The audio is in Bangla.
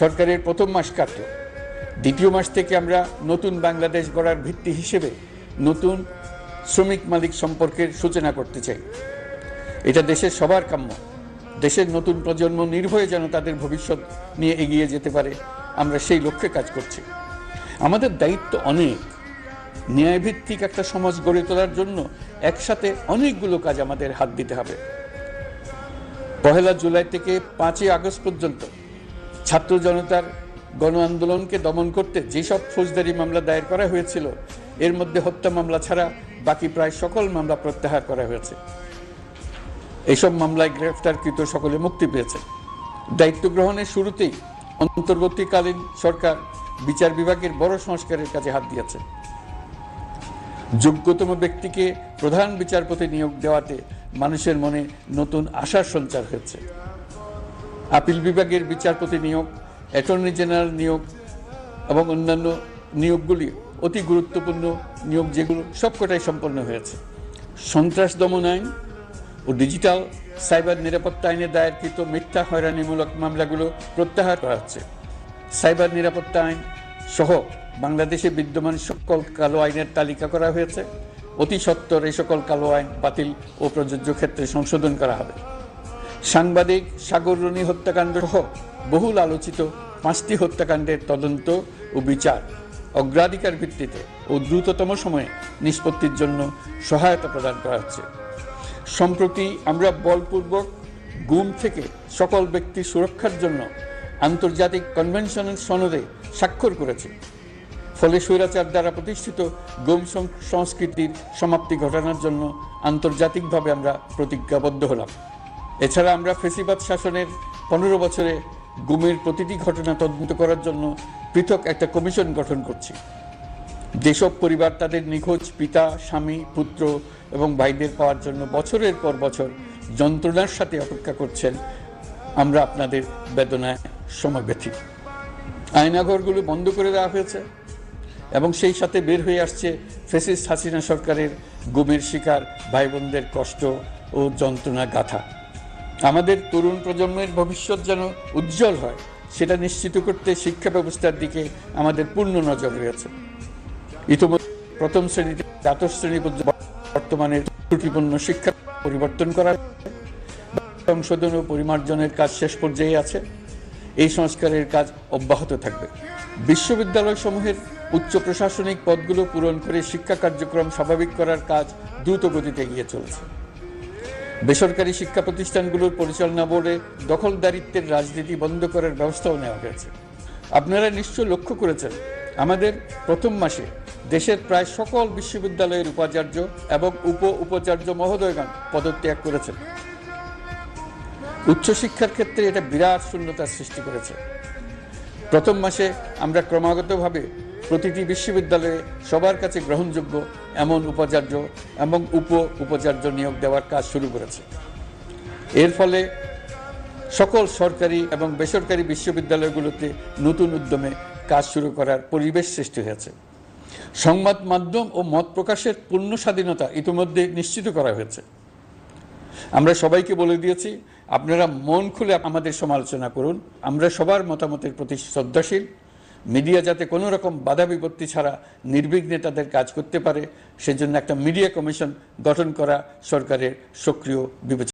সরকারের প্রথম মাস কাটল। দ্বিতীয় মাস থেকে আমরা নতুন বাংলাদেশ গড়ার ভিত্তি হিসেবে নতুন শ্রমিক মালিক সম্পর্কের সূচনা করতে চাই। এটা দেশের সবার কাম্য। দেশের নতুন প্রজন্ম নির্ভয়ে যেন তাদের ভবিষ্যৎ নিয়ে এগিয়ে যেতে পারে, আমরা সেই লক্ষ্যে কাজ করছি। আমাদের দায়িত্ব অনেক। ন্যায়ভিত্তিক একটা সমাজ গড়ে তোলার জন্য একসাথে অনেকগুলো কাজ আমাদের হাত দিতে হবে। পহেলা জুলাই থেকে পাঁচই আগস্ট পর্যন্ত ছাত্র জনতার গণ আন্দোলনকে দমন করতে যেসব ফৌজদারি মামলা দায়ের করা হয়েছিল, এর মধ্যে হত্যা মামলা ছাড়া বাকি প্রায় সকল মামলা প্রত্যাহার করা হয়েছে। এইসব মামলায় গ্রেফতারকৃত সকলে মুক্তি পেয়েছে। দায়িত্ব গ্রহণের শুরুতেই অন্তর্বর্তীকালীন সরকার বিচার বিভাগের বড় সংস্কারের কাজে হাত দিয়েছে। যোগ্যতম ব্যক্তিকে প্রধান বিচারপতি নিয়োগ দেওয়াতে মানুষের মনে নতুন আশার সঞ্চার হয়েছে। আপিল বিভাগের বিচারপতি নিয়োগ, অ্যাটর্নি জেনারেল নিয়োগ এবং অন্যান্য নিয়োগগুলি অতি গুরুত্বপূর্ণ নিয়োগ যেগুলো সবকটাই সম্পন্ন হয়েছে। সন্ত্রাস দমন আইন ও ডিজিটাল সাইবার নিরাপত্তা আইনে দায়েরকৃত মিথ্যা হয়রানিমূলক মামলাগুলো প্রত্যাহার করা হচ্ছে। সাইবার নিরাপত্তা আইন সহ বাংলাদেশে বিদ্যমান সকল কালো আইনের তালিকা করা হয়েছে। অতি সত্বর এই সকল কালো আইন বাতিল ও প্রযোজ্য ক্ষেত্রে সংশোধন করা হবে। সাংবাদিক সাগর রনি হত্যাকাণ্ড সহ বহুল আলোচিত পাঁচটি হত্যাকাণ্ডের তদন্ত ও বিচার অগ্রাধিকার ভিত্তিতে ও দ্রুততম সময়ে নিষ্পত্তির জন্য সহায়তা প্রদান করা হচ্ছে। সম্প্রতি আমরা বলপূর্বক গুম থেকে সকল ব্যক্তির সুরক্ষার জন্য আন্তর্জাতিক কনভেনশনের সনদে স্বাক্ষর করেছি। ফলে স্বৈরাচার দ্বারা প্রতিষ্ঠিত গুম সংস্কৃতির সমাপ্তি ঘটানোর জন্য আন্তর্জাতিকভাবে আমরা প্রতিজ্ঞাবদ্ধ হলাম। এছাড়া আমরা ফেসিবাদ শাসনের পনেরো বছরে গুমের প্রতিটি ঘটনা তদন্ত করার জন্য পৃথক একটা কমিশন গঠন করছি। যেসব পরিবার তাদের নিখোঁজ পিতা, স্বামী, পুত্র এবং ভাইদের পাওয়ার জন্য বছরের পর বছর যন্ত্রণার সাথে অপেক্ষা করছেন আমরা আপনাদের বেদনায় সমব্যথী আয়নাঘরগুলো বন্ধ করে দেওয়া হয়েছে এবং সেই সাথে বের হয়ে আসছে ফেসিস হাসিনা সরকারের গুমের শিকার ভাই বোনদের কষ্ট ও যন্ত্রণা গাথা আমাদের তরুণ প্রজন্মের ভবিষ্যৎ যেন উজ্জ্বল হয়, সেটা নিশ্চিত করতে শিক্ষা ব্যবস্থার দিকে আমাদের পূর্ণ নজর রয়েছে। ইতিমধ্যে প্রথম শ্রেণীতে দ্বাদশ শ্রেণি পর্যন্ত বর্তমানে ত্রুটিপূর্ণ শিক্ষা পরিবর্তন করা। সংশোধন ও পরিমার্জনের কাজ শেষ পর্যায়ে আছে। এই সংস্কারের কাজ অব্যাহত থাকবে। বিশ্ববিদ্যালয় সমূহের উচ্চ প্রশাসনিক পদগুলো পূরণ করে শিক্ষা কার্যক্রম স্বাভাবিক করার কাজ দ্রুত গতিতে এগিয়ে চলেছে। বেসরকারি শিক্ষা প্রতিষ্ঠানগুলোর পরিচালনা বোর্ডে দখলদারিত্বের রাজনীতি বন্ধ করার ব্যবস্থাও নেওয়া হয়েছে। আপনারা নিশ্চয় লক্ষ্য করেছেন, আমাদের প্রথম মাসে দেশের প্রায় সকল বিশ্ববিদ্যালয়ের উপাচার্য এবং উপ উপাচার্য মহোদয়গণ পদত্যাগ করেছেন। উচ্চশিক্ষার ক্ষেত্রে এটা বিরাট শূন্যতার সৃষ্টি করেছে। প্রথম মাসে আমরা ক্রমাগতভাবে প্রতিটি বিশ্ববিদ্যালয়ে সবার কাছে গ্রহণযোগ্য এমন উপাচার্য এবং উপ উপাচার্য নিয়োগ দেওয়ার কাজ শুরু করেছে। এর ফলে সকল সরকারি এবং বেসরকারি বিশ্ববিদ্যালয়গুলোতে নতুন উদ্যমে কাজ শুরু করার পরিবেশ সৃষ্টি হয়েছে। সংবাদ মাধ্যম ও মত প্রকাশের পূর্ণ স্বাধীনতা ইতিমধ্যে নিশ্চিত করা হয়েছে। আমরা সবাইকে বলে দিয়েছি, আপনারা মন খুলে আমাদের সমালোচনা করুন। আমরা সবার মতামতের প্রতি শ্রদ্ধাশীল। মিডিয়া যাতে কোনো রকম বাধা বিপত্তি ছাড়া নির্বিঘ্নে তাদের কাজ করতে পারে, সেজন্য একটা মিডিয়া কমিশন গঠন করা সরকারের সক্রিয় বিবেচনা।